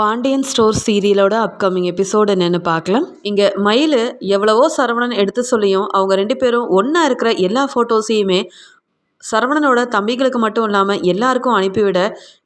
Pandian store சீரியலோட upcoming episode என்னென்னு பார்க்கலாம். இங்கே மயில் எவ்வளவோ சரவணன் எடுத்து சொல்லியும் அவங்க ரெண்டு பேரும் ஒன்றா இருக்கிற எல்லா ஃபோட்டோஸையுமே சரவணனோட தம்பிகளுக்கு மட்டும் இல்லாமல் எல்லாருக்கும் அனுப்பிவிட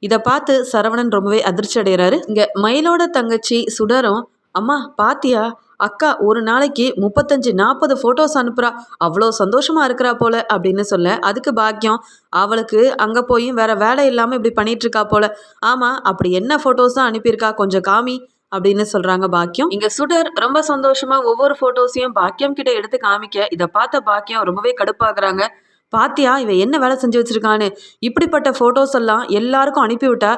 இதை பார்த்து சரவணன் ரொம்பவே அதிர்ச்சி அடைகிறாரு இங்கே மயிலோட தங்கச்சி சுடரும் அம்மா பாத்தியா? அக்கா ஒரு நாளைக்கு முப்பத்தஞ்சு நாற்பது ஃபோட்டோஸ் அனுப்புகிறா அவ்வளோ சந்தோஷமாக இருக்கிறா போல அப்படின்னு சொல்ல அதுக்கு பாக்கியம். அவளுக்கு அங்கே போயும் வேற வேலை இல்லாமல் இப்படி பண்ணிட்டு இருக்கா போல. ஆமாம் அப்படி என்ன ஃபோட்டோஸ் தான் அனுப்பியிருக்கா கொஞ்சம் காமி அப்படின்னு சொல்றாங்க பாக்கியம். இங்க சுடர் ரொம்ப சந்தோஷமா ஒவ்வொரு போட்டோஸையும் பாக்கியம் கிட்ட எடுத்து காமிக்க இதை பார்த்த பாக்கியம் ரொம்பவே கடுப்பாக்குறாங்க பாத்தியா இவன் என்ன வேலை செஞ்சு வச்சிருக்கான்னு? இப்படிப்பட்ட ஃபோட்டோஸ் எல்லாம் எல்லாருக்கும் அனுப்பிவிட்டா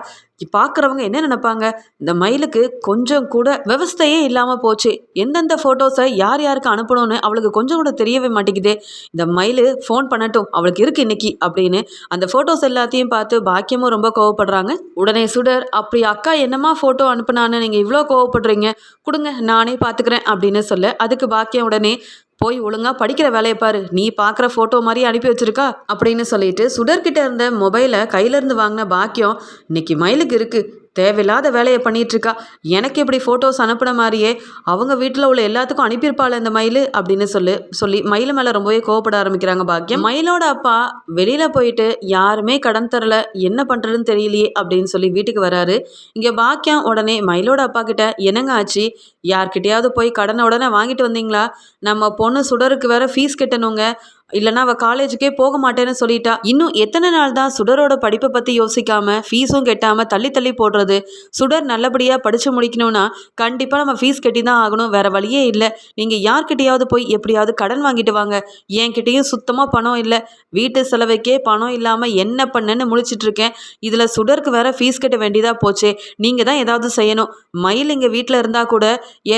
பார்க்குறவங்க என்ன நினைப்பாங்க? இந்த மயிலுக்கு கொஞ்சம் கூட விவஸ்தையே இல்லாமல் போச்சு. எந்தெந்த ஃபோட்டோஸை யார் யாருக்கு அனுப்பணும்னு அவளுக்கு கொஞ்சம் கூட தெரியவே மாட்டேங்குதே. இந்த மயில் ஃபோன் பண்ணட்டும் அவளுக்கு இருக்கு இன்னைக்கு அப்படின்னு அந்த ஃபோட்டோஸ் எல்லாத்தையும் பார்த்து பாக்கியமும் ரொம்ப கோவப்படுறாங்க. உடனே சுடர் அப்படி அக்கா என்னம்மா ஃபோட்டோ அனுப்புனான்னு நீங்கள் இவ்வளோ கோவப்படுறீங்க? கொடுங்க நானே பார்த்துக்கிறேன் அப்படின்னு சொல்ல அதுக்கு பாக்கியம் உடனே போய் ஒழுங்கா படிக்கிற வேலையை பாரு. நீ பார்க்குற ஃபோட்டோ மாதிரி அனுப்பி வச்சிருக்கா? அப்படின்னு சொல்லிட்டு சுடர்கிட்ட இருந்த மொபைலை கையிலேருந்து வாங்கின பாக்கியம் இன்னைக்கு மயிலுக்கு இருக்கு. தேவையில்லாத வேலையை பண்ணிகிட்ருக்கா இருக்கா எனக்கு இப்படி ஃபோட்டோஸ் அனுப்பின மாதிரியே அவங்க வீட்டில் உள்ள எல்லாத்துக்கும் அனுப்பியிருப்பாள் இந்த மயில் அப்படின்னு சொல்லி சொல்லி மயில் மேலே ரொம்பவே கோவப்பட ஆரம்பிக்கிறாங்க பாக்கியம் மயிலோட அப்பா வெளியில் போயிட்டு யாருமே கடன் தரல என்ன பண்ணுறதுன்னு தெரியலையே அப்படின்னு சொல்லி வீட்டுக்கு வராரு. இங்கே பாக்கியம் உடனே மயிலோட அப்பா கிட்ட என்னங்க ஆச்சு? யார்கிட்டயாவது போய் கடனை உடனே வாங்கிட்டு வந்தீங்களா? நம்ம பொண்ணு சுடருக்கு வேற ஃபீஸ் கட்டணுங்க. இல்லைன்னா அவள் காலேஜுக்கே போக மாட்டேன்னு சொல்லிட்டா. இன்னும் எத்தனை நாள் தான் சுடரோட படிப்பை பற்றி யோசிக்காமல் ஃபீஸும் கெட்டாமல் தள்ளி தள்ளி போடுறது? சுடர் நல்லபடியாக படித்து முடிக்கணும்னா கண்டிப்பாக நம்ம ஃபீஸ் கட்டி தான் ஆகணும். வேறு வழியே இல்லை. நீங்கள் யார்கிட்டையாவது போய் எப்படியாவது கடன் வாங்கிட்டு வாங்க. என்கிட்டயும் சுத்தமாக பணம் இல்லை. வீட்டு செலவுக்கே பணம் இல்லாமல் என்ன பண்ணேன்னு முழிச்சிட்டுருக்கேன் இதில் சுடருக்கு வேற ஃபீஸ் கட்ட வேண்டியதாக போச்சே. நீங்கள் தான் ஏதாவது செய்யணும். மயில் இங்கே வீட்டில் இருந்தால் கூட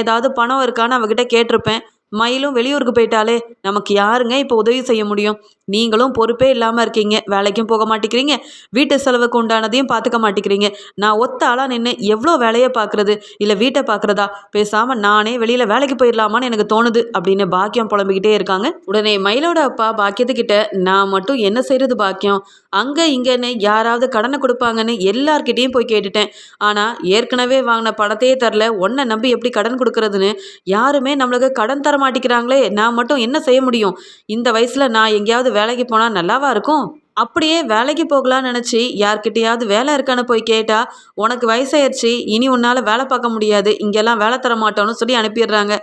ஏதாவது பணம் இருக்கான்னு அவகிட்ட கேட்டிருப்பேன். மயிலும் வெளியூருக்கு போயிட்டாலே நமக்கு யாருங்க இப்போ உதவி செய்ய முடியும்? நீங்களும் பொறுப்பே இல்லாமல் இருக்கீங்க. வேலைக்கும் போக மாட்டேங்கிறீங்க. வீட்டு செலவுக்கு உண்டானதையும் பார்த்துக்க மாட்டேங்கிறீங்க. நான் ஒத்த ஆளாக நின்று எவ்வளோ வேலையை பார்க்குறது இல்லை வீட்டை பார்க்குறதா பேசாமல் நானே வெளியில் வேலைக்கு போயிடலாமான்னு எனக்கு தோணுது அப்படின்னு பாக்கியம் புலம்பிக்கிட்டே இருக்காங்க. உடனே மயிலோட அப்பா பாக்கியத்துக்கிட்ட நான் மட்டும் என்ன செய்கிறது பாக்கியம்? அங்கே இங்கேன்னு யாராவது கடனை கொடுப்பாங்கன்னு எல்லார்கிட்டேயும் போய் கேட்டுட்டேன். ஆனால் ஏற்கனவே வாங்கின பணத்தையே தரல. ஒன்றை நம்பி எப்படி கடன் கொடுக்கறதுன்னு? யாருமே நம்மளுக்கு கடன் தர மாட்டேங்கிறாங்களே நான் மட்டும் என்ன செய்ய முடியும்? இந்த வயசில் நான் எங்கேயாவது வேலைக்கு போனால் நல்லாவா இருக்கும்? அப்படியே வேலைக்கு போகலான்னு நினச்சி யார்கிட்டயாவது வேலை இருக்கான்னு போய் கேட்டால் உனக்கு வயசாயிருச்சு இனி உன்னால் வேலை பார்க்க முடியாது இங்கெல்லாம் வேலை தர மாட்டோன்னு சொல்லி அனுப்பிடுறாங்க.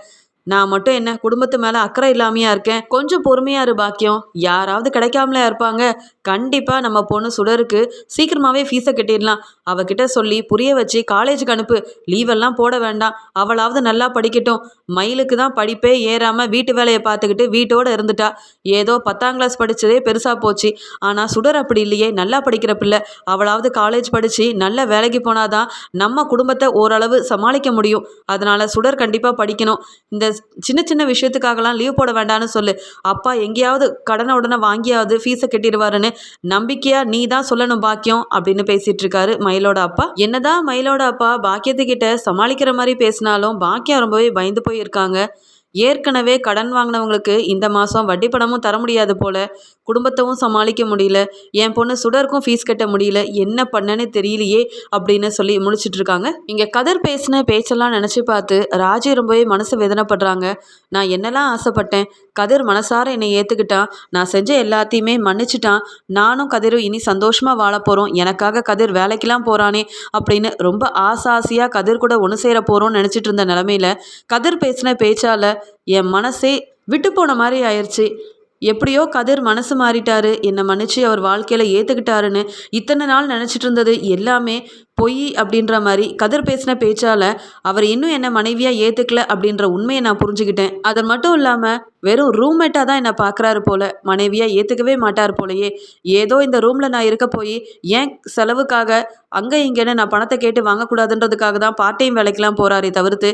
நான் மட்டும் என்ன குடும்பத்து மேலே அக்கறை இல்லாமையா இருக்கேன்? கொஞ்சம் பொறுமையா இரு பாக்கியம். யாராவது கிடைக்காமலே இருப்பாங்க. கண்டிப்பாக நம்ம பொண்ணு சுடருக்கு. சீக்கிரமாகவே ஃபீஸை கட்டிடலாம். அவகிட்ட சொல்லி புரிய வச்சு காலேஜுக்கு அனுப்பு. லீவெல்லாம் போட வேண்டாம். அவளாவது நல்லா படிக்கட்டும். மயிலுக்கு தான் படிப்பே ஏறாமல் வீட்டு வேலையை பார்த்துக்கிட்டு வீட்டோடு இருந்துட்டா. ஏதோ பத்தாம் கிளாஸ் படித்ததே பெருசாக போச்சு. ஆனால் சுடர் அப்படி இல்லையே. நல்லா படிக்கிற பிள்ளை. அவளாவது காலேஜ் படித்து நல்ல வேலைக்கு போனாதான் நம்ம குடும்பத்தை ஓரளவு சமாளிக்க முடியும். அதனால் சுடர் கண்டிப்பாக படிக்கணும். இந்த சின்ன சின்ன விஷயத்துக்காகலாம் லீவ் போட வேண்டாம்னு சொல்லு. அப்பா எங்கேயாவது கடனை உடனே வாங்கியாவது ஃபீஸை கட்டிடுவாருன்னு நம்பிக்கையா நீ தான் சொல்லணும் பாக்கியம் அப்படின்னு பேசிட்டு இருக்காரு மயிலோட அப்பா. என்னதான் மயிலோட அப்பா பாக்கியத்துக்கிட்ட சமாளிக்கிற மாதிரி பேசினாலும் பாக்கியம் ரொம்பவே பயந்து போயிருக்காங்க. ஏற்கனவே கடன் வாங்கினவங்களுக்கு இந்த மாதம் வட்டி பணமும் தர முடியாது போல. குடும்பத்தவும் சமாளிக்க முடியல. என் பொண்ணு சுடருக்கும் ஃபீஸ் கட்ட முடியல. என்ன பண்ணன்னு தெரியலையே அப்படின்னு சொல்லி முடிச்சுட்டு இருக்காங்க இங்கே கதர் பேசின பேச்செல்லாம் நினச்சி பார்த்து ராஜி ரொம்பவே மனசு வேதனைப்படுறாங்க. நான் என்னெல்லாம் ஆசைப்பட்டேன்? கதிர் மனசார என்னை ஏற்றுக்கிட்டான் நான் செஞ்ச எல்லாத்தையுமே மன்னிச்சிட்டான். நானும் கதிரும் இனி சந்தோஷமாக வாழ போகிறோம் எனக்காக கதிர் வேலைக்கெல்லாம் போகிறானே அப்படின்னு ரொம்ப ஆசாசியாக கதிர் கூட ஒன்று சேர போகிறோம்னு நினச்சிட்டு இருந்த நிலமையில கதிர் பேசின பேச்சால் என் மனசே விட்டு போன மாதிரி ஆயிடுச்சு எப்படியோ கதிர் மனசு மாறிட்டாரு. என்னை மன்னிச்சு அவர் வாழ்க்கையில் ஏற்றுக்கிட்டாருன்னு இத்தனை நாள் நினச்சிட்டு இருந்தது எல்லாமே பொய் அப்படின்ற மாதிரி கதிர் பேசின பேச்சால் அவர் இன்னும் என்னை மனைவியாக ஏற்றுக்கல அப்படின்ற உண்மையை நான் புரிஞ்சுக்கிட்டேன். அது மட்டும் இல்லாமல் வெறும் ரூம்மேட்டாக தான் என்னை பார்க்குறாரு போல மனைவியாக ஏற்றுக்கவே மாட்டார் போலையே. ஏதோ இந்த ரூமில் நான் இருக்க போய் ஏன் செலவுக்காக அங்கே இங்கேன்னு நான் பணத்தை கேட்டு வாங்கக்கூடாதுன்றதுக்காக தான் பார்ட் டைம் வேலைக்கெலாம் போகிறாரே தவிர்த்து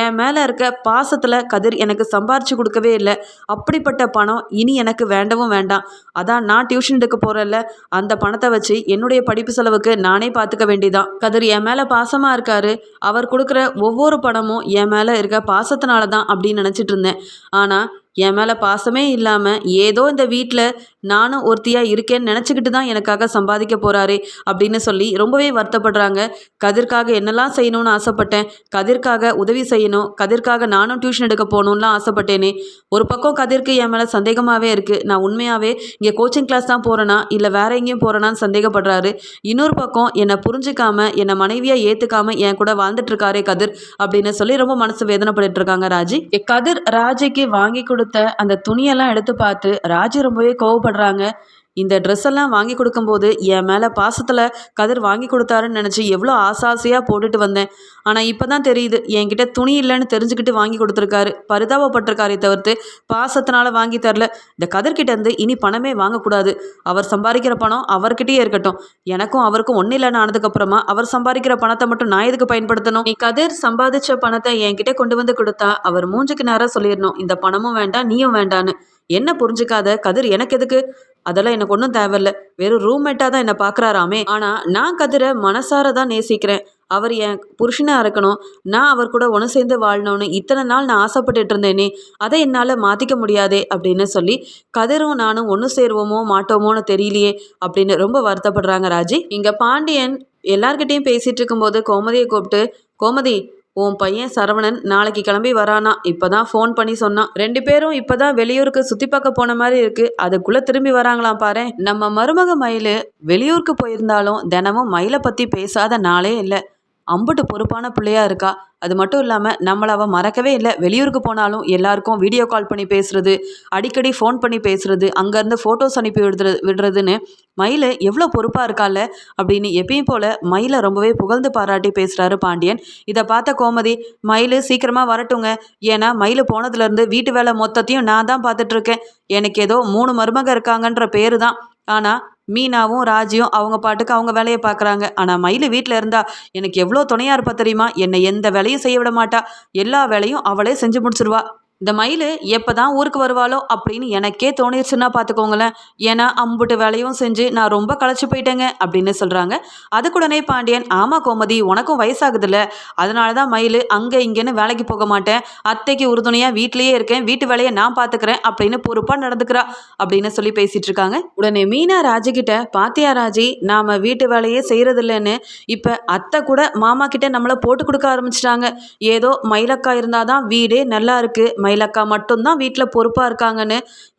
என் மேலே இருக்க பாசத்தில் கதிர் எனக்கு சம்பாரிச்சு கொடுக்கவே இல்லை. அப்படிப்பட்ட பணம் இனி எனக்கு வேண்டவும் வேண்டாம். அதான் நான் டியூஷன் எடுக்க போகிறேன்ல அந்த பணத்தை வச்சு என்னுடைய படிப்பு செலவுக்கு நானே பார்த்துக்க வேண்டியதான் தான் கதிர் என் மேலே பாசமாக இருக்காரு. அவர் கொடுக்குற ஒவ்வொரு படமும் என் மேலே இருக்க பாசத்தினால தான் அப்படின்னு நினச்சிட்டு இருந்தேன். ஆனால் என் மேலே பாசமே இல்லாமல் ஏதோ இந்த வீட்டில் நானும் ஒருத்தியாக இருக்கேன்னு நினச்சிக்கிட்டு தான் எனக்காக சம்பாதிக்க போகிறாரு அப்படின்னு சொல்லி ரொம்பவே வருத்தப்படுறாங்க. கதிர்க்காக என்னெல்லாம் செய்யணும்னு ஆசைப்பட்டேன். கதிர்க்காக உதவி செய்யணும். கதிர்க்காக நானும் டியூஷன் எடுக்க போகணும்லாம் ஆசைப்பட்டேனே. ஒரு பக்கம் கதிர்க்கு என் மேலே சந்தேகமாகவே இருக்குது நான் உண்மையாகவே இங்கே கோச்சிங் கிளாஸ் தான் போகிறேனா இல்லை வேற எங்கேயும் போகிறேனான்னு சந்தேகப்படுறாரு. இன்னொரு பக்கம் என்னை புரிஞ்சுக்காம என்னை மனைவியாக ஏற்றுக்காம என் கூட வாழ்ந்துட்டுருக்காரே கதிர் அப்படின்னு சொல்லி ரொம்ப மனசு வேதனைப்பட்டு இருக்காங்க ராஜி கதிர் ராஜிக்கு வாங்கி கொடுத்த அந்த துணியெல்லாம் எடுத்து பார்த்து ராஜி ரொம்பவே சொல்கிறாங்க இந்த ட்ரெஸ் எல்லாம் வாங்கி கொடுக்கும்போது என் மேலே பாசத்தில் கதிர் வாங்கி கொடுத்தாருன்னு நினச்சி எவ்வளோ ஆசாசையாக போட்டுட்டு வந்தேன். ஆனால் இப்போ தான் தெரியுது என்கிட்ட துணி இல்லைன்னு தெரிஞ்சுக்கிட்டு வாங்கி கொடுத்துருக்காரு. பரிதாபப்பட்டிருக்காரே தவிர்த்து பாசத்தினால வாங்கி தரல. இந்த கதிர்கிட்ட இருந்து இனி பணமே வாங்கக்கூடாது. அவர் சம்பாதிக்கிற பணம் அவர்கிட்டயே இருக்கட்டும். எனக்கும் அவருக்கும் ஒன்றும் இல்லைன்னு ஆனதுக்கப்புறமா அவர் சம்பாதிக்கிற பணத்தை மட்டும் நான் எதுக்கு பயன்படுத்தணும்? நீ கதிர் சம்பாதிச்ச பணத்தை என்கிட்ட கொண்டு வந்து கொடுத்தா அவர் மூஞ்சுக்கு நேராக சொல்லிடணும். இந்த பணமும் வேண்டாம் நீயும் வேண்டான்னு என்ன புரிஞ்சுக்காத? கதிர் எனக்கு எதுக்கு? அதெல்லாம் எனக்கு ஒன்றும் தேவையில்ல. வெறும் ரூம்மேட்டாக தான் என்னை பார்க்குறாராமே ஆனால் நான் கதிரை மனசார தான் நேசிக்கிறேன். அவர் என் புருஷனாக இருக்கணும். நான் அவர் கூட ஒன்று சேர்ந்து வாழணும்னு இத்தனை நாள் நான் ஆசைப்பட்டுட்டு இருந்தேனே. அதை என்னால் மாற்றிக்க முடியாதே அப்படின்னு சொல்லி கதிரும் நானும் ஒன்று சேருவோமோ மாட்டோமோன்னு தெரியலையே அப்படின்னு ரொம்ப வருத்தப்படுறாங்க ராஜி. இங்கே பாண்டியன் எல்லார்கிட்டையும் பேசிகிட்டு இருக்கும்போது கோமதியை கூப்பிட்டு கோமதி உன் பையன் சரவணன் நாளைக்கு கிளம்பி வரானா? இப்பதான் ஃபோன் பண்ணி சொன்னான். ரெண்டு பேரும் இப்பதான் வெளியூருக்கு சுற்றி பார்க்க போன மாதிரி இருக்கு. அதுக்குள்ளே திரும்பி வராங்களாம் பாரு. நம்ம மருமக மயிலு வெளியூருக்கு போயிருந்தாலும் தினமும் மயிலை பற்றி பேசாத நாளே இல்லை. அம்புட்டு பொறுப்பான பிள்ளையா இருக்கா? அது மட்டும் இல்லாமல் நம்மளை அவள் மறக்கவே இல்லை. வெளியூருக்கு போனாலும் எல்லாருக்கும் வீடியோ கால் பண்ணி பேசுறது அடிக்கடி ஃபோன் பண்ணி பேசுறது அங்கேருந்து ஃபோட்டோஸ் அனுப்பி விடுறது விடுறதுன்னு மயில் எவ்வளோ பொறுப்பாக இருக்கால அப்படின்னு எப்பயும் போல் மயிலை ரொம்பவே புகழ்ந்து பாராட்டி பேசுகிறாரு பாண்டியன். இதை பார்த்த கோமதி மயில் சீக்கிரமாக வரட்டுங்க. ஏன்னா மயில் போனதுலேருந்து வீட்டு வேலை மொத்தத்தையும் நான் தான் பார்த்துட்ருக்கேன் எனக்கு ஏதோ மூணு மருமக இருக்காங்கன்ற பேர் தான் ஆனால் மீனாவும் ராஜியும் அவங்க பாட்டுக்கு அவங்க வேலையை பார்க்குறாங்க. ஆனால் மயில் வீட்டில் இருந்தா எனக்கு எவ்வளோ துணையாக இருப்பா தெரியுமா? என்னை எந்த வேலையும் செய்ய விட மாட்டா. எல்லா வேலையும் அவளே செஞ்சு முடிச்சிருவா. இந்த மயில் எப்போ தான் ஊருக்கு வருவாளோ அப்படின்னு எனக்கே தோணிருச்சுன்னா பார்த்துக்கோங்களேன் ஏன்னா அம்புட்டு வேலையும் செஞ்சு நான் ரொம்ப களைச்சி போயிட்டேங்க அப்படின்னு சொல்கிறாங்க அதுக்குடனே பாண்டியன் ஆமாம் கோமதி உனக்கும் வயசாகுதுல்ல அதனால தான் மயில் அங்கே இங்கேன்னு வேலைக்கு போக மாட்டேன். அத்தைக்கு உறுதுணையாக வீட்டிலேயே இருக்கேன். வீட்டு வேலையை நான் பார்த்துக்கிறேன் அப்படின்னு பொறுப்பாக நடந்துக்கிறா. அப்படின்னு சொல்லி பேசிகிட்டு இருக்காங்க. உடனே மீனா ராஜிக்கிட்ட பாத்தியா ராஜி நாம் வீட்டு வேலையே செய்கிறதில்லன்னு இப்போ அத்தை கூட மாமா கிட்டே நம்மளை போட்டு கொடுக்க ஆரம்பிச்சிட்டாங்க. ஏதோ மயிலக்கா இருந்தால் தான் வீடே நல்லா இருக்குது மயிலக்கா மட்டும்தான் வீட்டில் பொறுப்பாக இருக்காங்கன்னு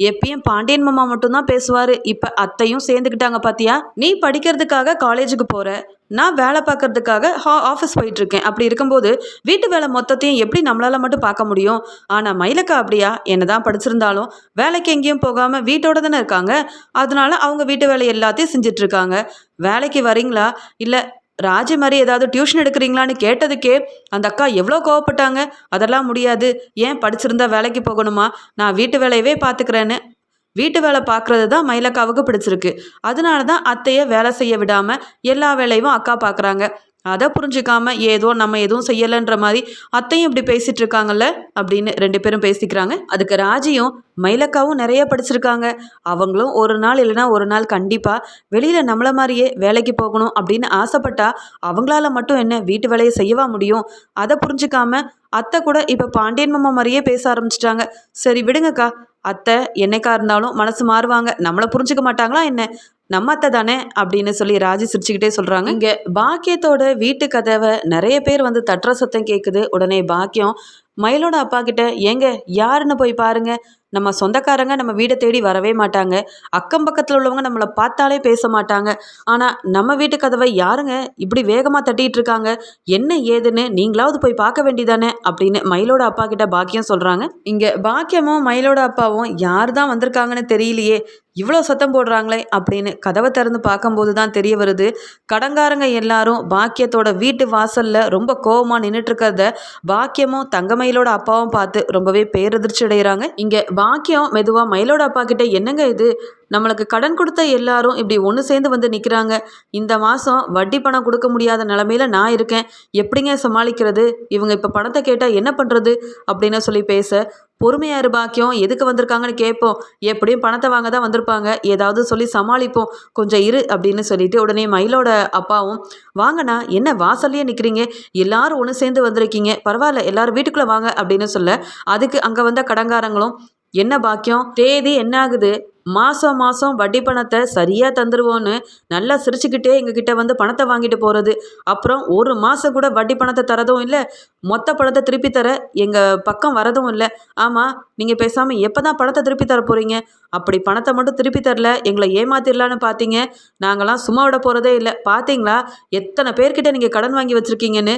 எப்பயும் பாண்டியன் மாமா மட்டும்தான் பேசுவார். இப்போ அத்தையும் சேர்ந்துக்கிட்டாங்க பாத்தியா? நீ படிக்கிறதுக்காக காலேஜுக்கு போகிற நான் வேலை பார்க்கறதுக்காக ஹா ஆஃபீஸ் போயிட்டுருக்கேன். அப்படி இருக்கும்போது வீட்டு வேலை மொத்தத்தையும் எப்படி நம்மளால் மட்டும் பார்க்க முடியும்? ஆனால் மயிலக்கா அப்படியா? என்ன தான் படிச்சிருந்தாலும் வேலைக்கு எங்கேயும் போகாமல் வீட்டோட தானே இருக்காங்க. அதனால அவங்க வீட்டு வேலை எல்லாத்தையும் செஞ்சிட்ருக்காங்க வேலைக்கு வரீங்களா? இல்லை ராஜி மாதிரி ஏதாவது டியூஷன் எடுக்கிறீங்களான்னு கேட்டதுக்கே அந்த அக்கா எவ்வளோ கோவப்பட்டாங்க? அதெல்லாம் முடியாது. ஏன் படிச்சிருந்தா வேலைக்கு போகணுமா? நான் வீட்டு வேலையவே பார்த்துக்கிறேன்னு. வீட்டு வேலை பார்க்குறது தான் மயிலக்காவுக்கு பிடிச்சிருக்கு. அதனால தான் அத்தையை வேலை செய்ய விடாமல் எல்லா வேலையும் அக்கா பார்க்குறாங்க. அதை புரிஞ்சுக்காம ஏதோ நம்ம எதுவும் செய்யலைன்ற மாதிரி அத்தையும் இப்படி பேசிட்டு இருக்காங்கல்ல அப்படின்னு ரெண்டு பேரும் பேசிக்கிறாங்க. அதுக்கு ராஜியும் மயிலக்காவும் நிறைய படிச்சிருக்காங்க. அவங்களும் ஒரு நாள் இல்லைன்னா ஒரு நாள் கண்டிப்பாக வெளியில் நம்மள மாதிரியே வேலைக்கு போகணும் அப்படின்னு ஆசைப்பட்டா அவங்களால மட்டும் என்ன வீட்டு வேலையை செய்யவா முடியும்? அதை புரிஞ்சுக்காம அத்தை கூட இப்போ பாண்டியன் மாமா மாதிரியே பேச ஆரம்பிச்சிட்டாங்க. சரி விடுங்கக்கா. அத்தை என்னைக்கா இருந்தாலும் மனசு மாறுவாங்க. நம்மளை புரிஞ்சுக்க மாட்டாங்களா என்ன? நம்ம அத்தை தானே அப்படின்னு சொல்லி ராஜி சிரிச்சுக்கிட்டே சொல்கிறாங்க இங்கே பாக்கியத்தோட வீட்டு கதவை நிறைய பேர் வந்து தட்டுற சத்தம் கேட்குது உடனே பாக்கியம் மயிலோட அப்பா கிட்ட ஏங்க யாருன்னு போய் பாருங்க. நம்ம சொந்தக்காரங்க நம்ம வீடை தேடி வரவே மாட்டாங்க. அக்கம் பக்கத்தில் உள்ளவங்க நம்மளை பார்த்தாலே பேச மாட்டாங்க. ஆனால் நம்ம வீட்டு கதவை யாருங்க இப்படி வேகமாக தட்டிட்டு இருக்காங்க? என்ன ஏதுன்னு நீங்களாவது போய் பார்க்க வேண்டியதானே? அப்படின்னு மயிலோட அப்பா கிட்ட பாக்கியம் சொல்கிறாங்க இங்கே பாக்கியமும் மயிலோட அப்பாவும் யார் தான் வந்திருக்காங்கன்னு தெரியலையே. இவ்வளோ சத்தம் போடுறாங்களே அப்படின்னு கதவை திறந்து பார்க்கும்போது தான் தெரிய வருது. கடங்காரங்க எல்லாரும் பாக்கியத்தோட வீட்டு வாசல்ல ரொம்ப கோவமாக நின்றுட்டு இருக்கிறத பாக்கியமும் தங்கமயிலோட அப்பாவும் பார்த்து ரொம்பவே பேரதிர்ச்சி அடைகிறாங்க இங்கே பாக்கியம் மெதுவாக மயிலோட அப்பா கிட்ட என்னங்க இது? நம்மளுக்கு கடன் கொடுத்த எல்லாரும் இப்படி ஒன்று சேர்ந்து வந்து நிற்கிறாங்க இந்த மாதம் வட்டி பணம் கொடுக்க முடியாத நிலமையில நான் இருக்கேன். எப்படிங்க சமாளிக்கிறது? இவங்க இப்போ பணத்தை கேட்டால் என்ன பண்ணுறது அப்படின்னு சொல்லி பேச பொறுமையாக இரு பாக்கியம். எதுக்கு வந்திருக்காங்கன்னு கேட்போம். எப்படியும் பணத்தை வாங்க தான் வந்திருப்பாங்க. ஏதாவது சொல்லி சமாளிப்போம். கொஞ்சம் இரு அப்படின்னு சொல்லிட்டு உடனே மயிலோட அப்பாவும் வாங்கண்ணா என்ன வாசல்லையே நிற்கிறீங்க எல்லாரும் ஒன்று சேர்ந்து வந்திருக்கீங்க. பரவாயில்ல எல்லாரும் வீட்டுக்குள்ளே வாங்க அப்படின்னு சொல்ல அதுக்கு அங்கே வந்த கடங்காரங்களும் என்ன பாக்கியம்? தேதி என்ன ஆகுது? மாதம் மாதம் வட்டி பணத்தை சரியாக தந்துடுவோன்னு நல்லா சிரிச்சுக்கிட்டே எங்ககிட்ட வந்து பணத்தை வாங்கிட்டு போகிறது அப்புறம் ஒரு மாதம் கூட வட்டி பணத்தை தரதும் இல்லை மொத்த பணத்தை திருப்பி தர எங்கள் பக்கம் வரதும் இல்லை. ஆமாம் நீங்கள் பேசாமல் எப்போ தான் பணத்தை திருப்பி தர போகிறீங்க அப்படி பணத்தை மட்டும் திருப்பி தரல எங்களை ஏமாத்திடலான்னு பார்த்தீங்க நாங்களாம் சும்மா விட போகிறதே இல்லை. பார்த்தீங்களா எத்தனை பேர்கிட்ட நீங்கள் கடன் வாங்கி வச்சுருக்கீங்கன்னு?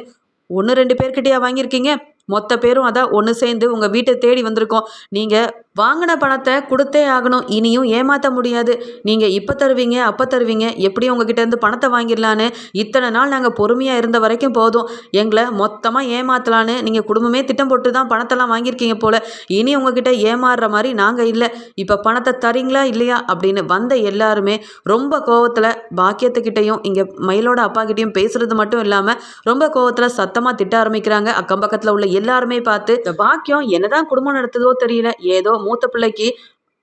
ஒன்று ரெண்டு பேர்கிட்டயா வாங்கியிருக்கீங்க? மொத்த பேரும் அதான் ஒன்று சேர்ந்து உங்கள் வீட்டை தேடி வந்திருக்கோம். நீங்கள் வாங்கின பணத்தை கொடுத்தே ஆகணும். இனியும் ஏமாற்ற முடியாது. நீங்கள் இப்போ தருவீங்க அப்போ தருவீங்க. எப்படியும் உங்ககிட்டேருந்து பணத்தை வாங்கிடலான்னு இத்தனை நாள் நாங்கள் பொறுமையாக இருந்த வரைக்கும் போதும். எங்களை மொத்தமாக ஏமாற்றலான்னு நீங்கள் குடும்பமே திட்டம் போட்டு தான் பணத்தெல்லாம் வாங்கியிருக்கீங்க போல். இனி உங்ககிட்ட ஏமாறுற மாதிரி நாங்கள் இல்லை. இப்போ பணத்தை தரீங்களா இல்லையா அப்படின்னு வந்த எல்லாருமே ரொம்ப கோவத்தில் பாக்கியத்துக்கிட்டையும் இங்கே மயிலோட அப்பா கிட்டேயும் பேசுறது மட்டும் இல்லாமல் ரொம்ப கோவத்தில் சத்தமாக திட்ட ஆரம்பிக்கிறாங்க. அக்கம் பக்கத்தில் உள்ள எல்லாருமே பார்த்து இந்த பாக்கியம் என்னதான் குடும்பம் நடத்துதோ தெரியல. ஏதோ மூத்த பிள்ளைக்கு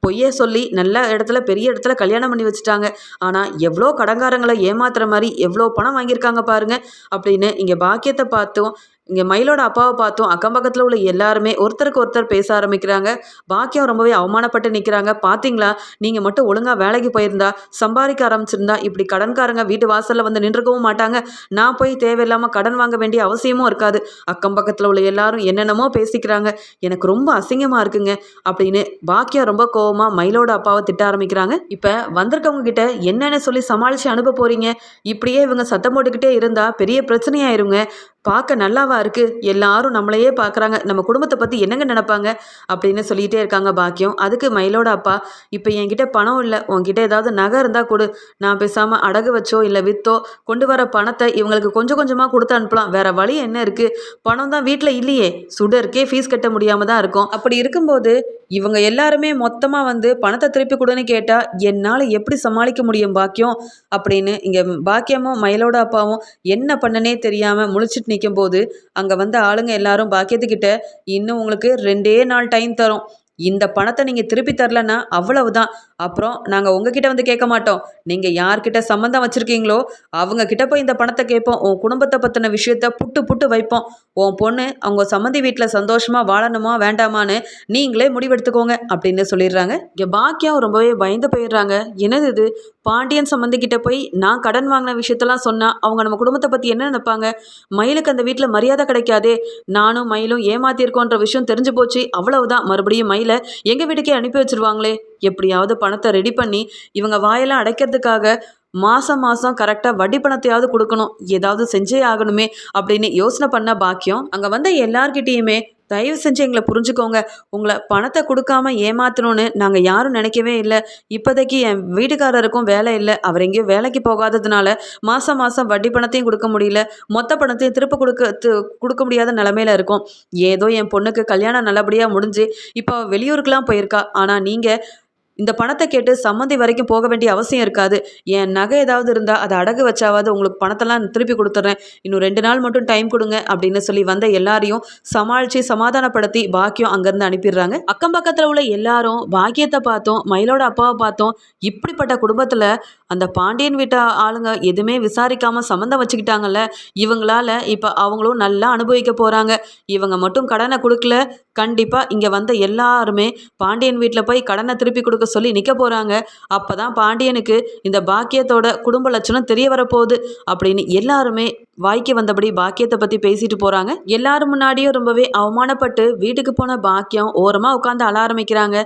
பொய்யே சொல்லி நல்ல இடத்துல பெரிய இடத்துல கல்யாணம் பண்ணி வச்சுட்டாங்க. ஆனால் எவ்வளோ கடங்காரங்களை ஏமாத்துற மாதிரி எவ்வளோ பணம் வாங்கியிருக்காங்க பாருங்க. அப்படின்னு இங்கே பாக்கியத்தை பார்த்தும் இங்கே மயிலோட அப்பாவை பார்த்தோம். அக்கம் பக்கத்தில் உள்ள எல்லாருமே ஒருத்தருக்கு ஒருத்தர் பேச ஆரம்பிக்கிறாங்க. பாக்கியம் ரொம்பவே அவமானப்பட்டு நிற்கிறாங்க பார்த்தீங்களா நீங்கள் மட்டும் ஒழுங்காக வேலைக்கு போயிருந்தா சம்பாதிக்க ஆரம்பிச்சிருந்தா இப்படி கடன்காரங்க வீட்டு வாசலில் வந்து நின்றுக்கவும் மாட்டாங்க. நான் போய் தேவையில்லாமல் கடன் வாங்க வேண்டிய அவசியமும் இருக்காது. அக்கம் பக்கத்தில் உள்ள எல்லாரும் என்னென்னமோ பேசிக்கிறாங்க. எனக்கு ரொம்ப அசிங்கமாக இருக்குங்க. அப்படின்னு பாக்கியம் ரொம்ப கோவமாக மயிலோட அப்பாவை திட்ட ஆரம்பிக்கிறாங்க. இப்போ வந்திருக்கவங்க கிட்ட என்னென்ன சொல்லி சமாளித்து அனுப்ப போகிறீங்க இப்படியே இவங்க சத்தம் போட்டுக்கிட்டே இருந்தால் பெரிய பிரச்சனையாயிருங்க. பார்க்க நல்லாவா இருக்குது எல்லாரும் நம்மளையே பார்க்குறாங்க. நம்ம குடும்பத்தை பற்றி என்னங்க நினப்பாங்க? அப்படின்னு சொல்லிகிட்டே இருக்காங்க பாக்கியம். அதுக்கு மயிலோட அப்பா இப்போ என்கிட்ட பணம் இல்லை. உன்கிட்ட ஏதாவது நகை இருந்தால் கொடு. நான் பேசாமல் அடகு வச்சோ இல்லை விற்றோ கொண்டு வர பணத்தை இவங்களுக்கு கொஞ்சம் கொஞ்சமாக கொடுத்து அனுப்பலாம். வேற வழி என்ன இருக்குது பணம் தான் வீட்டில் இல்லையே. சுடருக்கே ஃபீஸ் கட்ட முடியாமல் தான் இருக்கும். அப்படி இருக்கும்போது இவங்க எல்லாருமே மொத்தமாக வந்து பணத்தை திருப்பி கொடுன்னு கேட்டால் என்னால் எப்படி சமாளிக்க முடியும் பாக்கியம்? அப்படின்னு இங்கே பாக்கியமும் மயிலோட அப்பாவும் என்ன பண்ணனே தெரியாமல் முழிச்சிட்டு நிற்கும்போது அங்கே வந்த ஆளுங்க எல்லாரும் பாக்கியத்துக்கிட்ட இன்னும் உங்களுக்கு ரெண்டே நாள் டைம் தரோம். இந்த பணத்தை நீங்கள் திருப்பி தரலன்னா அவ்வளவுதான். அப்புறம் நாங்கள் உங்ககிட்ட வந்து கேட்க மாட்டோம். நீங்கள் யார்கிட்ட சம்மந்தம் வச்சுருக்கீங்களோ அவங்க கிட்ட போய் இந்த பணத்தை கேட்போம். உன் குடும்பத்தை பற்றின விஷயத்த புட்டு புட்டு வைப்போம். உன் பொண்ணு அவங்க சம்மந்தி வீட்டில் சந்தோஷமாக வாழணுமா வேண்டாமான்னு நீங்களே முடிவெடுத்துக்கோங்க அப்படின்னு சொல்லிடுறாங்க. இங்கே பாக்கியம் ரொம்பவே பயந்து போயிடுறாங்க. என்னது இது? பாண்டியன் சம்மந்தி கிட்ட போய் நான் கடன் வாங்கின விஷயத்தெல்லாம் சொன்னால் அவங்க நம்ம குடும்பத்தை பற்றி என்ன நினைப்பாங்க? மயிலுக்கு அந்த வீட்டில் மரியாதை கிடைக்காதே. நானும் மயிலும் ஏமாத்திருக்கோன்ற விஷயம் தெரிஞ்சு போச்சு. அவ்வளவுதான். மறுபடியும் மயிலை எங்கள் வீட்டுக்கே அனுப்பி வச்சிருவாங்களே? எப்படியாவது பணத்தை ரெடி பண்ணி இவங்க வாயெல்லாம் அடைக்கிறதுக்காக மாதம் மாதம் கரெக்டாக வட்டி பணத்தையாவது கொடுக்கணும். ஏதாவது செஞ்சே ஆகணுமே அப்படின்னு யோசனை பண்ண பாக்கியம். அங்கே வந்த எல்லார்கிட்டேயுமே தயவு செஞ்சு எங்களை புரிஞ்சுக்கோங்க. உங்களை பணத்தை கொடுக்காம ஏமாத்தணும்னு நாங்கள் யாரும் நினைக்கவே இல்லை. இப்போதைக்கு என் வீட்டுக்காரருக்கும் வேலை இல்லை. அவர் எங்கேயும் வேலைக்கு போகாததுனால மாதம் மாதம் வட்டி பணத்தையும் கொடுக்க முடியல. மொத்த பணத்தையும் திருப்ப கொடுக்க கொடுக்க முடியாத நிலமையில இருக்கும். ஏதோ என் பொண்ணுக்கு கல்யாணம் நல்லபடியாக முடிஞ்சு இப்போ வெளியூருக்கெலாம் போயிருக்கா. ஆனால் நீங்கள் இந்த பணத்தை கேட்டு சம்மந்தி வரைக்கும் போக வேண்டிய அவசியம் இருக்காது. என் நகை ஏதாவது இருந்தால் அதை அடகு வச்சாவது உங்களுக்கு பணத்தெல்லாம் திருப்பி கொடுத்துட்றேன் இன்னும் ரெண்டு நாள் மட்டும் டைம் கொடுங்க அப்படின்னு சொல்லி வந்த எல்லாரையும் சமாளித்து சமாதானப்படுத்தி பாக்கியம் அங்கேருந்து அனுப்பிடுறாங்க. அக்கம் பக்கத்தில் உள்ள எல்லாரும் பாக்கியத்தை பார்த்தோம் மயிலோட அப்பாவை பார்த்தோம். இப்படிப்பட்ட குடும்பத்தில் அந்த பாண்டியன் வீட்டு ஆளுங்க எதுவுமே விசாரிக்காமல் சம்மந்தம் வச்சுக்கிட்டாங்கல்ல இவங்களால இப்போ அவங்களும் நல்லா அனுபவிக்க போகிறாங்க இவங்க மட்டும் கடனை கொடுக்கல கண்டிப்பாக இங்கே வந்த எல்லாருமே பாண்டியன் வீட்டில் போய் கடனை திருப்பி கொடுக்க சொல்லி நிற்க போகிறாங்க அப்போ தான் பாண்டியனுக்கு இந்த பாக்கியத்தோட குடும்ப லட்சணம் தெரிய வரப்போகுது அப்படின்னு எல்லாருமே வாய்க்கு வந்தபடி பாக்கியத்தை பற்றி பேசிட்டு போகிறாங்க எல்லாரும் முன்னாடியும் ரொம்பவே அவமானப்பட்டு வீட்டுக்கு போன பாக்கியம் ஓரமாக உட்காந்து அழ ஆரம்பிக்கிறாங்க.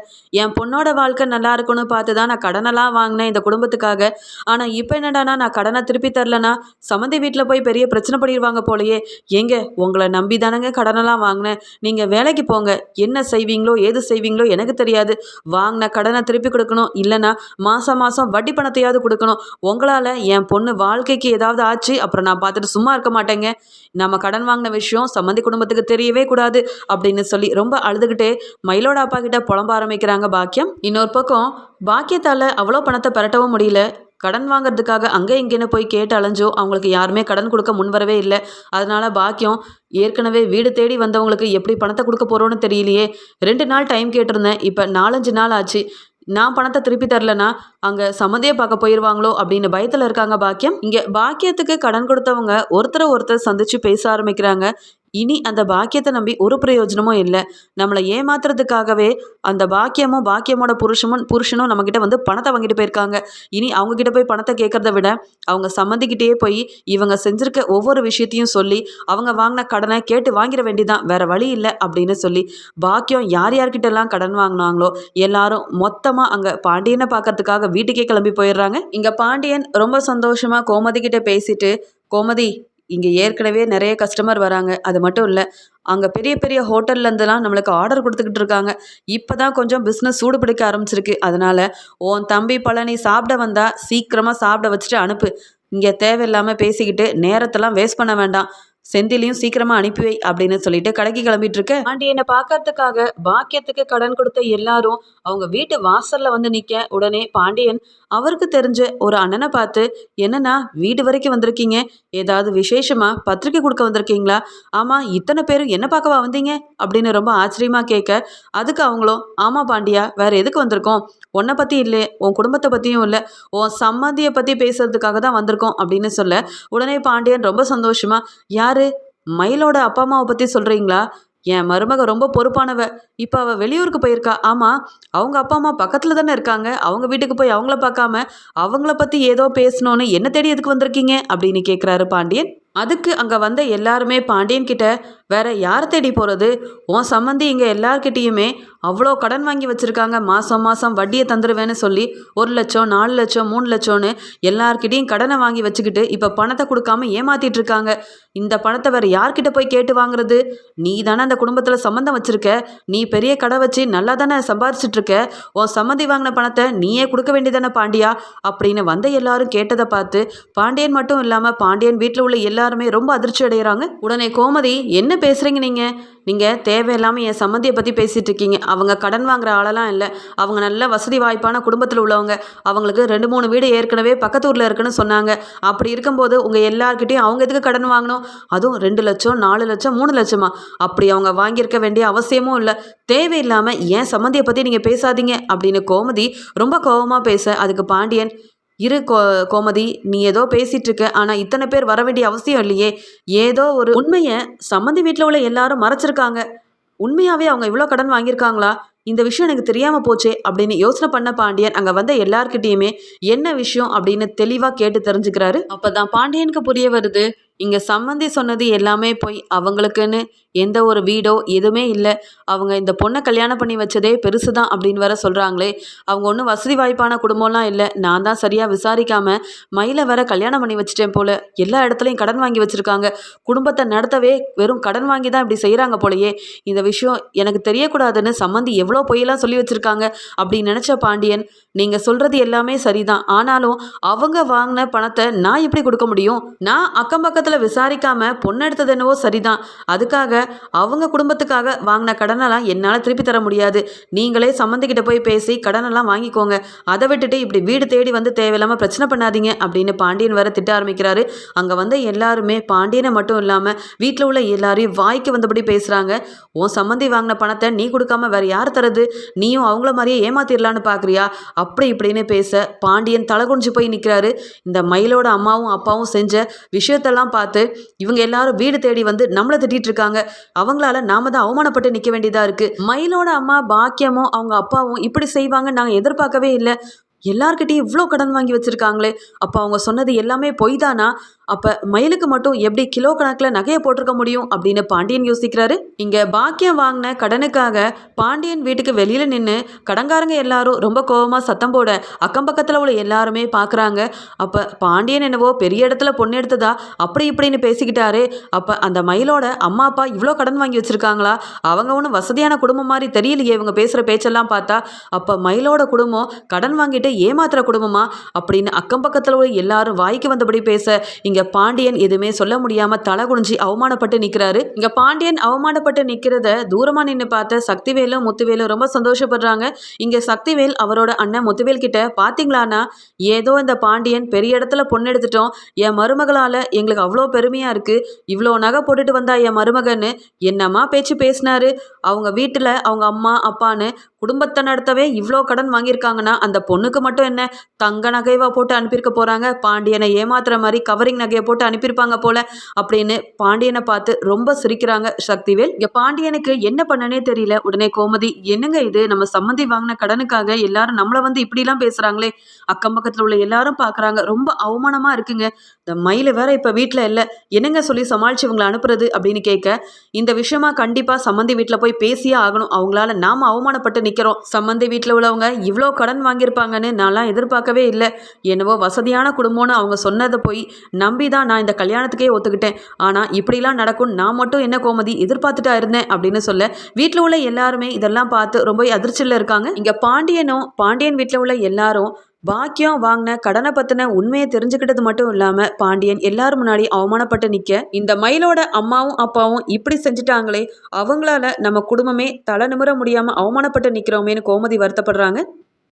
என் பொண்ணோட வாழ்க்கை நல்லா இருக்கும்னு பார்த்து தான் நான் கடனெல்லாம் வாங்கினேன் இந்த குடும்பத்துக்காக. ஆனால் இப்போ என்னடானா நான் கடனை திருப்பி தரலனா சம்மந்தி வீட்டில் போய் பெரிய பிரச்சனை பண்ணிடுவாங்க போலையே. எங்க உங்களை நம்பி தானங்க கடனெல்லாம் வாங்கினேன். நீங்கள் வேலைக்கு போங்க. என்ன செய்வீங்களோ ஏது செய்வீங்களோ எனக்கு தெரியாது. வாங்கின கடனை திருப்பி கொடுக்கணும். இல்லைன்னா மாதம் மாதம் வட்டி பணத்தையாவது கொடுக்கணும். உங்களால் என் பொண்ணு வாழ்க்கைக்கு ஏதாவது ஆச்சு? அப்புறம் நான் பார்த்துட்டு சும்மா இருக்க மாட்டேங்க. நம்ம கடன் வாங்கின விஷயம் சம்மந்தி குடும்பத்துக்கு தெரியவே கூடாது அப்படின்னு சொல்லி ரொம்ப அழுதுகிட்டே மயிலோட அப்பா கிட்ட புலம்ப ஆரம்பிக்கிறாங்க பாக்கியம். இன்னொரு பக்கம் பாக்கியத்தால் அவ்வளோ பணத்தை பரட்டவும் முடியல. கடன் வாங்குறதுக்காக அங்கே இங்கேன்னு போய் கேட்டு அலைஞ்சோ அவங்களுக்கு யாருமே கடன் கொடுக்க முன்வரவே இல்லை. அதனால் பாக்கியம் ஏற்கனவே வீடு தேடி வந்தவங்களுக்கு எப்படி பணத்தை கொடுக்க போகிறோன்னு தெரியலையே. ரெண்டு நாள் டைம் கேட்டிருந்தேன். இப்போ நாலஞ்சு நாள் ஆச்சு. நான் பணத்தை திருப்பி தரலனா அங்கே சம்மந்தியை பார்க்க போயிடுவாங்களோ அப்படின்னு பயத்தில் இருக்காங்க பாக்கியம். இங்கே பாக்கியத்துக்கு கடன் கொடுத்தவங்க ஒருத்தரை ஒருத்தர் சந்திச்சு பேச ஆரம்பிக்கிறாங்க. இனி அந்த பாக்கியத்தை நம்பி ஒரு பிரயோஜனமும் இல்லை. நம்மளை ஏமாத்துறதுக்காகவே அந்த பாக்கியமும் பாக்கியமோட புருஷமும் புருஷனும் நம்மக்கிட்ட வந்து பணத்தை வாங்கிட்டு போயிருக்காங்க. இனி அவங்கக்கிட்ட போய் பணத்தை கேட்குறத விட அவங்க சம்மந்திக்கிட்டே போய் இவங்க செஞ்சுருக்க ஒவ்வொரு விஷயத்தையும் சொல்லி அவங்க வாங்கின கடனை கேட்டு வாங்கிட வேண்டிதான் வேற வழி இல்லை அப்படின்னு சொல்லி பாக்கியம் யார் யார்கிட்டலாம் கடன் வாங்கினாங்களோ எல்லாரும் மொத்தமாக அங்கே பாண்டியனை பார்க்கறதுக்காக வீட்டுக்கே கிளம்பி போயிடுறாங்க. இங்கே பாண்டியன் ரொம்ப சந்தோஷமாக கோமதி கிட்ட பேசிட்டு கோமதி இங்கே ஏற்கனவே நிறைய கஸ்டமர் வராங்க. அது மட்டும் இல்லை அங்கே பெரிய பெரிய ஹோட்டல்லேருந்துலாம் நம்மளுக்கு ஆர்டர் கொடுத்துக்கிட்டு இருக்காங்க. இப்போ தான் கொஞ்சம் பிஸ்னஸ் சூடு பிடிக்க ஆரம்பிச்சிருக்கு. அதனால் உன் தம்பி பழனி சாப்பிட வந்தால் சீக்கிரமாக சாப்பிட வச்சுட்டு அனுப்பு. இங்கே தேவையில்லாமல் பேசிக்கிட்டு நேரத்தெல்லாம் வேஸ்ட் பண்ண வேண்டாம். செந்திலையும் சீக்கிரமா அனுப்பி வை அப்படின்னு சொல்லிட்டு கடைக்கு கிளம்பிட்டு இருக்க. பாண்டியனை பார்க்கறதுக்காக பாக்கியத்துக்கு கடன் கொடுத்த எல்லாரும் அவங்க வீட்டு வாசல்ல வந்து நிக்க. உடனே பாண்டியன் அவருக்கு தெரிஞ்ச ஒரு அண்ணனை பார்த்து என்னன்னா வீடு வரைக்கும் வந்திருக்கீங்க? ஏதாவது விசேஷமா? பத்திரிக்கை கொடுக்க வந்திருக்கீங்களா? ஆமா இத்தனை பேரும் என்ன பார்க்கவா வந்தீங்க? அப்படின்னு ரொம்ப ஆச்சரியமா கேட்க அதுக்கு அவங்களும் ஆமா பாண்டியா வேற எதுக்கு வந்திருக்கோம்? உன்னை பத்தி இல்லை உன் குடும்பத்தை பத்தியும் இல்லை உன் சம்மந்தியை பத்தி பேசுறதுக்காக தான் வந்திருக்கோம் அப்படின்னு சொல்ல உடனே பாண்டியன் ரொம்ப சந்தோஷமா யாரு? மயிலோட அப்பா அம்மாவை பத்தி சொல்றீங்களா? என் மருமக ரொம்ப பொறுப்பானவ. இப்போ அவள் வெளியூருக்கு போயிருக்கா. ஆமாம் அவங்க அப்பா அம்மா பக்கத்தில் தானே இருக்காங்க. அவங்க வீட்டுக்கு போய் அவங்கள பார்க்காம அவங்கள பற்றி ஏதோ பேசணும்னு என்ன தேடி எதுக்கு வந்திருக்கீங்க? அப்படின்னு கேட்குறாரு பாண்டியன். அதுக்கு அங்கே வந்த எல்லாருமே பாண்டியன் கிட்ட வேற யார் தேடி போகிறது உன் சம்மந்தி இங்கே எல்லார்கிட்டேயுமே அவ்வளோ கடன் வாங்கி வச்சுருக்காங்க. மாதம் மாதம் வட்டியை தந்துடுவேன்னு சொல்லி ஒரு லட்சம் நாலு லட்சம் மூணு லட்சம்னு எல்லார்கிட்டேயும் கடனை வாங்கி வச்சுக்கிட்டு இப்போ பணத்தை கொடுக்காம ஏமாத்திட்டு இருக்காங்க இந்த பணத்தை வேறு யார்கிட்ட போய் கேட்டு வாங்குறது? நீ தானே அந்த குடும்பத்தில் சம்மந்தம் வச்சுருக்க. நீ பெரிய கடை வச்சு நல்லா தானே சம்பாரிச்சிட்டு இருக்க உன் சம்மந்தி வாங்கின பணத்தை நீயே கொடுக்க வேண்டியதானே பாண்டியா? அப்படின்னு வந்த எல்லாரும் கேட்டதை பார்த்து பாண்டியன் மட்டும் இல்லாமல் பாண்டியன் வீட்டில் உள்ள எல்லாருமே ரொம்ப அதிர்ச்சி அடைகிறாங்க உடனே கோமதி என்ன பேசுகிறீங்க நீங்கள் நீங்கள் தேவையில்லாமல் என் சம்மந்தியை பற்றி பேசிகிட்டு இருக்கீங்க அவங்க கடன் வாங்குற ஆளெல்லாம் இல்லை. அவங்க நல்ல வசதி வாய்ப்பான குடும்பத்தில் உள்ளவங்க. அவங்களுக்கு ரெண்டு மூணு வீடு ஏற்கனவே பக்கத்து ஊரில் இருக்குன்னு சொன்னாங்க. அப்படி இருக்கும்போது உங்கள் எல்லாருக்கிட்டையும் அவங்க எதுக்கு கடன் வாங்கணும்? அதுவும் ரெண்டு லட்சம் நாலு லட்சம் மூணு லட்சமா? அப்படி அவங்க வாங்கியிருக்க வேண்டிய அவசியமும் இல்லை. தேவையில்லாமல் ஏன் சம்மந்தியை பற்றி நீங்கள் பேசாதீங்க அப்படின்னு கோமதி ரொம்ப கோபமாக பேச அதுக்கு பாண்டியன் இரு கோ கோமதி நீ ஏதோ பேசிட்டு இருக்க ஆனால் இத்தனை பேர் வர வேண்டிய அவசியம் இல்லையே. ஏதோ ஒரு உண்மையை சம்மந்தி வீட்டில் உள்ள எல்லாரும் மறைச்சிருக்காங்க. உண்மையாகவே அவங்க இவ்வளோ கடன் வாங்கியிருக்காங்களா? இந்த விஷயம் எனக்கு தெரியாமல் போச்சே அப்படின்னு யோசனை பண்ண பாண்டியன் அங்கே வந்த எல்லார்கிட்டேயுமே என்ன விஷயம் அப்படின்னு தெளிவாக கேட்டு தெரிஞ்சுக்கிறாரு. அப்போ தான் பாண்டியனுக்கு புரிய வருது இங்கே சம்மந்தி சொன்னது எல்லாமே போய் அவங்களுக்குன்னு எந்த ஒரு வீடோ எதுவுமே இல்லை. அவங்க இந்த பொண்ணை கல்யாணம் பண்ணி வச்சதே பெருசு தான் அப்படின்னு வர சொல்கிறாங்களே அவங்க ஒன்றும் வசதி வாய்ப்பான குடும்பம்லாம் இல்லை. நான் தான் சரியாக விசாரிக்காமல் மயிலை வர கல்யாணம் பண்ணி வச்சிட்டேன் போல. எல்லா இடத்துலையும் கடன் வாங்கி வச்சுருக்காங்க. குடும்பத்தை நடத்தவே வெறும் கடன் வாங்கி தான் இப்படி செய்கிறாங்க போலயே. இந்த விஷயம் எனக்கு தெரியக்கூடாதுன்னு சம்மந்தி எவ்வளோ பொய்யெல்லாம் சொல்லி வச்சுருக்காங்க அப்படின்னு நினச்ச பாண்டியன் நீங்கள் சொல்கிறது எல்லாமே சரிதான். ஆனாலும் அவங்க வாங்கின பணத்தை நான் எப்படி கொடுக்க முடியும்? நான் அக்கம் பக்கத்தில் விசாரிக்காமல் பொண்ணு எடுத்தது என்னவோ சரிதான். அதுக்காக அவங்க குடும்பத்துக்காக வாங்கின கடனெல்லாம் என்னால் திருப்பி தர முடியாது. நீங்களே சம்மந்திக்கிட்ட போய் பேசி கடனெல்லாம் வாங்கிக்கோங்க. அதை விட்டுட்டு இப்படி வீடு தேடி வந்து தேவையில்லாமல் பிரச்சனை பண்ணாதீங்க அப்படின்னு பாண்டியன் வேற திட்ட ஆரம்பிக்கிறாரு. அங்கே வந்து எல்லாருமே பாண்டியனை மட்டும் இல்லாமல் வீட்டில் உள்ள எல்லாரையும் வாய்க்கு வந்தபடி பேசுகிறாங்க உன் சம்மந்தி வாங்கின பணத்தை நீ கொடுக்காம வேற யார் தரது? நீயும் அவங்கள மாதிரியே ஏமாத்திடலான்னு பார்க்குறியா அப்படி இப்படின்னு பேச பாண்டியன் தலகுனிஞ்சு போய் நிற்கிறாரு இந்த மயிலோட அம்மாவும் அப்பாவும் செஞ்ச விஷயத்தெல்லாம் பார்த்து இவங்க எல்லாரும் வீடு தேடி வந்து நம்மளை திட்டிட்டு இருக்காங்க. அவங்களால நாம தான் அவமானப்பட்டு நிற்க வேண்டியதா இருக்கு. மயிலோட அம்மா பாக்கியமும் அவங்க அப்பாவும் இப்படி செய்வாங்க நாங்கள் எதிர்பார்க்கவே இல்லை. எல்லார்கிட்டையும் இவ்வளோ கடன் வாங்கி வச்சுருக்காங்களே. அப்போ அவங்க சொன்னது எல்லாமே பொய் தானா அப்போ மயிலுக்கு மட்டும் எப்படி கிலோ கணக்கில் நகையை போட்டிருக்க முடியும் அப்படின்னு பாண்டியன் யோசிக்கிறாரு. இங்கே பாக்கியம் வாங்கின கடனுக்காக பாண்டியன் வீட்டுக்கு வெளியில் நின்று கடங்காரங்க எல்லாரும் ரொம்ப கோபமாக சத்தம் போட அக்கம் பக்கத்தில் உள்ள எல்லாருமே பார்க்குறாங்க அப்போ பாண்டியன் என்னவோ பெரிய இடத்துல பொண்ணு எடுத்ததா? அப்படி இப்படின்னு பேசிக்கிட்டாரு. அப்போ அந்த மயிலோட அம்மா அப்பா இவ்வளோ கடன் வாங்கி வச்சுருக்காங்களா? அவங்க ஒன்றும் வசதியான குடும்பம் மாதிரி தெரியலையே இவங்க பேசுகிற பேச்செல்லாம் பார்த்தா. அப்போ மயிலோட குடும்பம் கடன் வாங்கிட்டு ஏமாத்துற குடும்பமா? அப்படின்னு அக்கம் பக்கத்தில் உள்ள எல்லாரும் வாய்க்கு வந்தபடி பேச இங்கே இங்க பாண்டியன் எதுவுமே சொல்ல முடியாம தலை குனிஞ்சு அவமானப்பட்டு நிக்கிறாரு. இங்க பாண்டியன் அவமானப்பட்டு நிக்கிறத தூரமா நின்று பார்த்த சக்திவேலும் முத்துவேலும் ரொம்ப சந்தோஷப்படுறாங்க. இங்க சக்திவேல் அவரோட அண்ணன் முத்துவேல் கிட்ட பாத்தீங்களானா ஏதோ இந்த பாண்டியன் பெரிய இடத்துல பொண்ணு எடுத்துட்டோம். என் மருமகளால எங்களுக்கு அவ்வளோ பெருமையா இருக்கு. இவ்வளோ நகை போட்டுட்டு வந்தா என் மருமகன்னு என்னம்மா பேச்சு பேசினாரு? அவங்க வீட்டில் அவங்க அம்மா அப்பான்னு குடும்பத்தை நடத்தவே இவ்வளோ கடன் வாங்கியிருக்காங்கன்னா அந்த பொண்ணுக்கு பொண்ணுக்கு மட்டும் என்ன? தங்க நகைவா போட்டு அனுப்பியிருக்க போகிறாங்க பாண்டியனை ஏமாத்துற மாதிரி கவரிங் நகையை போட்டு அனுப்பியிருப்பாங்க போல அப்படின்னு பாண்டியனை பார்த்து ரொம்ப சிரிக்கிறாங்க சக்திவேல். இங்கே பாண்டியனுக்கு என்ன பண்ணனே தெரியல. உடனே கோமதி என்னங்க இது? நம்ம சம்மந்தி வாங்கின கடனுக்காக எல்லாரும் நம்மளை வந்து இப்படிலாம் பேசுகிறாங்களே அக்கம் பக்கத்தில் உள்ள எல்லாரும் பார்க்குறாங்க. ரொம்ப அவமானமாக இருக்குங்க. இந்த மயில வேற இப்போ வீட்டில் இல்லை. என்னங்க சொல்லி சமாளிச்சு இவங்களை அனுப்புறது? அப்படின்னு கேட்க இந்த விஷயமா கண்டிப்பாக சம்மந்தி வீட்டில் போய் பேசியே ஆகணும். அவங்களால நாம் அவமானப்பட்டு நிற்கிறோம் சம்மந்தி வீட்டில் உள்ளவங்க இவ்வளோ கடன் வாங்கியிருப்பாங்கன்னு நான்லாம் எதிர்பார்க்கவே இல்லை. என்னவோ வசதியான குடும்பம்னு அவங்க சொன்னதை போய் நம்பி தான் நான் இந்த கல்யாணத்துக்கே ஒத்துக்கிட்டேன். ஆனால் இப்படிலாம் நடக்கும் நான் மட்டும் என்ன கோமதி எதிர்பார்த்துட்டா இருந்தேன் அப்படின்னு சொல்ல வீட்டில் உள்ள எல்லாருமே இதெல்லாம் பார்த்து ரொம்ப அதிர்ச்சியில் இருக்காங்க. இங்கே பாண்டியனும் பாண்டியன் வீட்டில் உள்ள எல்லாரும் பாக்கியம் வாங்கின கடனை பற்றின உண்மையை தெரிஞ்சுக்கிட்டது மட்டும் இல்லாமல் பாண்டியன் எல்லாரும் முன்னாடி அவமானப்பட்டு நிற்க இந்த மயிலோட அம்மாவும் அப்பாவும் இப்படி செஞ்சுட்டாங்களே அவங்களால நம்ம குடும்பமே தலை நிமிர முடியாமல் அவமானப்பட்டு நிற்கிறோமேனு கோமதி வருத்தப்படுறாங்க.